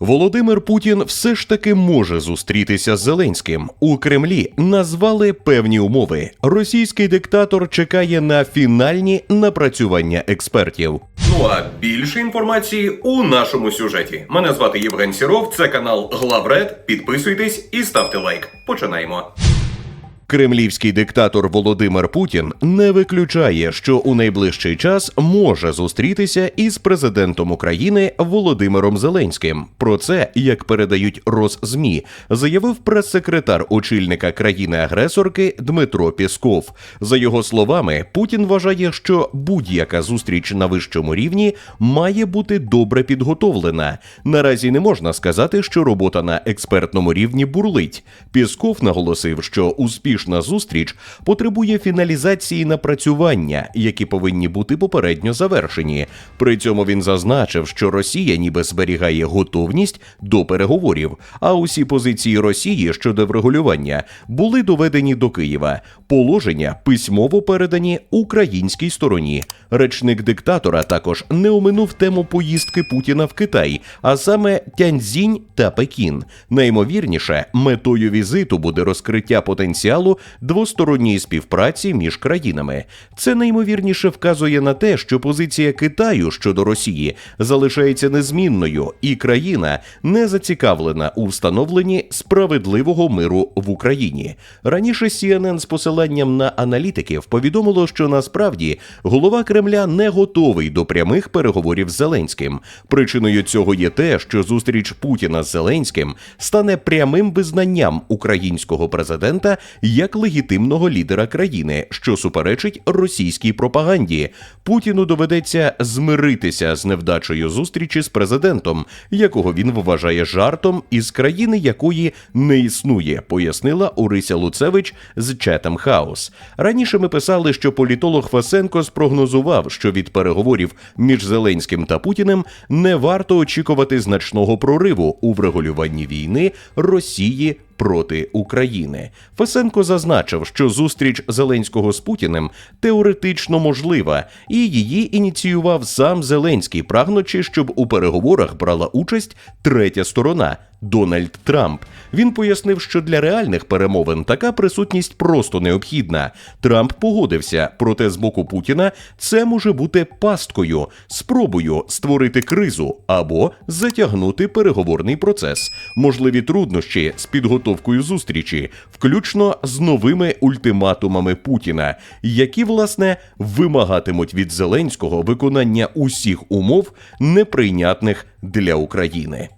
Володимир Путін все ж таки може зустрітися з Зеленським. У Кремлі назвали певні умови. Російський диктатор чекає на фінальні напрацювання експертів. Ну а більше інформації у нашому сюжеті. Мене звати Євген Сіров. Це канал Главред. Підписуйтесь і ставте лайк. Починаємо. Кремлівський диктатор Володимир Путін не виключає, що у найближчий час може зустрітися із президентом України Володимиром Зеленським. Про це, як передають Росзмі, заявив прес-секретар очільника країни-агресорки Дмитро Пісков. За його словами, Путін вважає, що будь-яка зустріч на вищому рівні має бути добре підготовлена. Наразі не можна сказати, що робота на експертному рівні бурлить. Пісков наголосив, що успішна зустріч потребує фіналізації напрацювання, які повинні бути попередньо завершені. При цьому він зазначив, що Росія ніби зберігає готовність до переговорів, а усі позиції Росії щодо врегулювання були доведені до Києва. Положення письмово передані українській стороні. Речник диктатора також не оминув тему поїздки Путіна в Китай, а саме Тяньцзінь та Пекін. Наймовірніше, метою візиту буде розкриття потенціалу двосторонньої співпраці між країнами. Це найімовірніше вказує на те, що позиція Китаю щодо Росії залишається незмінною, і країна не зацікавлена у встановленні справедливого миру в Україні. Раніше CNN з посиланням на аналітиків повідомило, що насправді голова Кремля не готовий до прямих переговорів з Зеленським. Причиною цього є те, що зустріч Путіна з Зеленським стане прямим визнанням українського президента як легітимного лідера країни, що суперечить російській пропаганді. Путіну доведеться змиритися з невдачею зустрічі з президентом, якого він вважає жартом із країни, якої не існує, пояснила Орися Луцевич з Четем Хаус. Раніше ми писали, що політолог Фасенко спрогнозував, що від переговорів між Зеленським та Путіним не варто очікувати значного прориву у врегулюванні війни Росії проти України. Фесенко зазначив, що зустріч Зеленського з Путіним теоретично можлива, і її ініціював сам Зеленський, прагнучи, щоб у переговорах брала участь третя сторона. Дональд Трамп він пояснив, що для реальних перемовин така присутність просто необхідна. Трамп погодився, проте з боку Путіна це може бути пасткою, спробою створити кризу або затягнути переговорний процес. Можливі труднощі з підготовкою зустрічі, включно з новими ультиматумами Путіна, які власне вимагатимуть від Зеленського виконання усіх умов неприйнятних для України.